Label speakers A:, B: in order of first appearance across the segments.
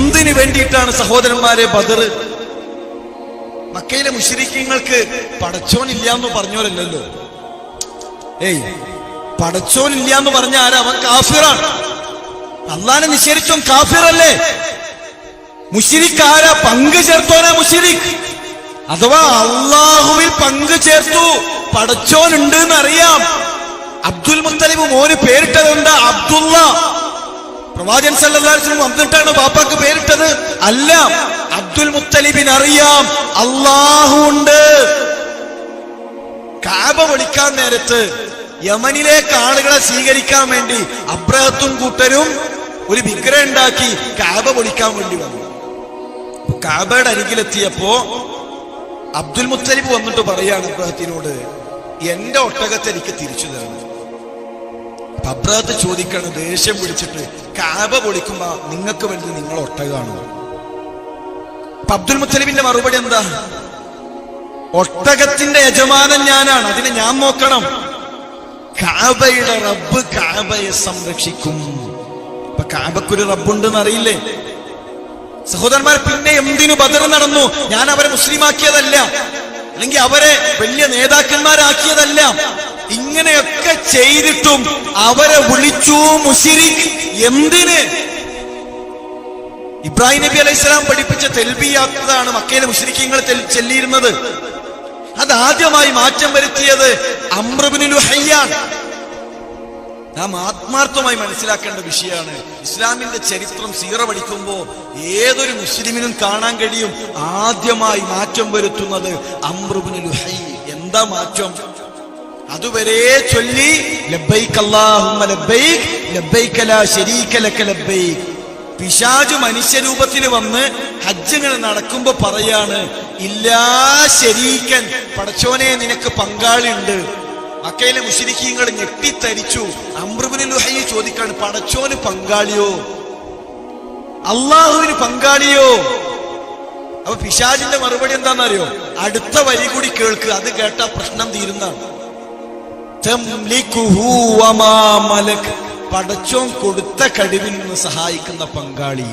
A: എന്തിനു വേണ്ടിയിട്ടാണ് സഹോദരന്മാരെ ബദർ മക്കയിലെ മുഷരിക്കങ്ങൾക്ക് പടച്ചോനില്ല എന്ന് പറഞ്ഞോരല്ലോ ഏയ് പടച്ചോനില്ല എന്ന് പറഞ്ഞ ആരാ? അവൻ കാഫിറാണ്. അള്ളാനെ നിഷേധിച്ചോൻ കാഫിറല്ലേ? മുഷിരിക്ക് ആരാ പങ്ക് ചേർത്തോനാ മുഷിരിക്ക് അഥവാ അള്ളാഹുവിൽ പങ്ക് ചേർത്തു പടച്ചോനുണ്ട് എന്നറിയാം അബ്ദുൽ മുത്തലിബ് മോന് പേരിട്ടതുണ്ട് അബ്ദുള്ള പ്രവാചകൻ സല്ലാസ്ലും വന്നിട്ടാണ് ബാപ്പാക്ക് പേരിട്ടത്. അല്ല അബ്ദുൽ മുത്തലിബിന് അറിയാം. അള്ളാഹു ഉണ്ട്. കാബ വിളിക്കാൻ നേരത്ത് യമനിലേക്ക് ആളുകളെ സ്വീകരിക്കാൻ വേണ്ടി അബ്രഹത്തും കൂട്ടരും ഒരു വിഗ്രഹം ഉണ്ടാക്കി കാബ പൊളിക്കാൻ വേണ്ടി വന്നു. കാബയുടെ അരികിലെത്തിയപ്പോ അബ്ദുൽ മുത്തലിബ് വന്നിട്ട് പറയാണ് അബ്രഹത്തിനോട് എന്റെ ഒട്ടകത്തെ എനിക്ക് തിരിച്ചു തരണം. അബ്രഹത്ത് ചോദിക്കാണ് ദേഷ്യം പിടിച്ചിട്ട് കാബ പൊളിക്കുമ്പോ നിങ്ങൾക്ക് വേണ്ടി നിങ്ങൾ ഒട്ടകാണോ അപ്പൊ അബ്ദുൽ മുത്തലിബിന്റെ മറുപടി എന്താ? ഒട്ടകത്തിന്റെ യജമാനൻ ഞാനാണ് അതിനെ ഞാൻ നോക്കണം. കാബയുടെ റബ്ബ് കാബയെ സംരക്ഷിക്കും. അപ്പൊ കാബക്കൊരു റബ്ബുണ്ടെന്ന് അറിയില്ലേ? സഹോദരന്മാർ പിന്നെ എന്തിനു ബദർ നടന്നു? ഞാൻ അവരെ മുസ്ലിമാക്കിയതല്ല. അല്ലെങ്കിൽ അവരെ വലിയ നേതാക്കന്മാരാക്കിയതല്ല. ഇങ്ങനെയൊക്കെ ചെയ്തിട്ടും അവരെ വിളിച്ചു മുഷിരിക് എന്തിന്? ഇബ്രാഹിം നബി അലൈഹി സ്വലാം പഠിപ്പിച്ച തെൽബിയാത്തതാണ് മക്കയിലെ മുസ്ലിക്കങ്ങൾ ചെല്ലിയിരുന്നത്. അത് ആദ്യമായി മാറ്റം വരുത്തിയത് അമ്രബിനുലുഹയ്യാണ് നാം ആത്മാർത്ഥമായി മനസ്സിലാക്കേണ്ട വിഷയമാണ്. ഇസ്ലാമിന്റെ ചരിത്രം സീറ പഠിക്കുമ്പോൾ ഏതൊരു മുസ്ലിമിനും കാണാൻ കഴിയും ആദ്യമായി മാറ്റം വരുത്തുന്നത് അമ്രുബിനുലുഹൈ എന്താ മാറ്റം? അതുവരെ ചൊല്ലി അല്ലാഹുമ്മ പിശാജ് മനുഷ്യരൂപത്തിൽ വന്ന് ഹജ്ജങ്ങൾ നടക്കുമ്പോ പറയാണ് ഇല്ലാ ശരീക്കൻ പടച്ചോനെ നിനക്ക് പങ്കാളിയുണ്ട്. മക്കയിലെ മുഷിരിക്കീങ്ങൾ ഞെട്ടിത്തരിച്ചു. അമ്രുബിന് ലുഹൈ ചോദിക്കാണ് പടച്ചോന് പങ്കാളിയോ? അള്ളാഹുവിന് പങ്കാളിയോ? അപ്പൊ പിശാജിന്റെ മറുപടി എന്താണെന്നറിയോ? അടുത്ത വരി കൂടി കേൾക്ക് അത് കേട്ട പ്രശ്നം തീരുന്നതാണ്. പടച്ചോൻ കൊടുത്ത കഴിവിൽ നിന്ന് സഹായിക്കുന്ന പങ്കാളി.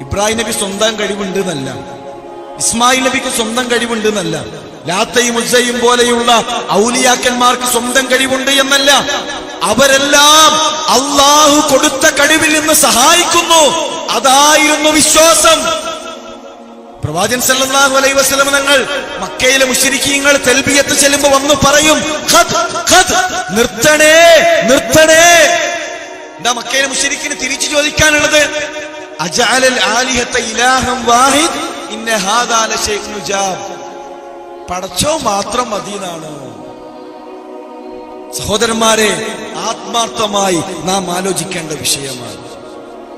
A: ഇബ്രാഹിം നബി സ്വന്തം കഴിവുണ്ട് എന്നല്ല ഇസ്മായിൽ നബിക്ക് സ്വന്തം കഴിവുണ്ട് എന്നല്ല ലാത്തയും ഉജ്ജയും പോലെയുള്ള ഔലിയാക്കന്മാർക്ക് സ്വന്തം കഴിവുണ്ട് എന്നല്ല. അവരെല്ലാം അള്ളാഹു കൊടുത്ത കഴിവിൽ നിന്ന് സഹായിക്കുന്നു. അതായിരുന്നു വിശ്വാസം. പ്രവാചൻ സല്ലല്ലാഹു അലൈഹി വസല്ലം തങ്ങൾ മക്കയിലെ മുശ്രിക്കീങ്ങൾ തൽബിയത്ത് ചെല്ലുമ്പോ വന്ന് പറയും ഖദ് ഖദ് നിർത്തണേ നിർത്തണേ. എന്താ മക്കയിലെ മുശ്രിക്കിന് തിരിച്ചു ചോദിക്കാനുള്ളത്? അജഅലൽ ആലിഹത ഇലാഹം വാഹിദ് ഇന്ന ഹാദാ ലശൈഖ് നുജാബ് പടച്ചോ മാത്രം മദീനാണ്. സഹോദരന്മാരെ ആത്മാർത്ഥമായി നാം ആലോചിക്കേണ്ട വിഷയമാണ്.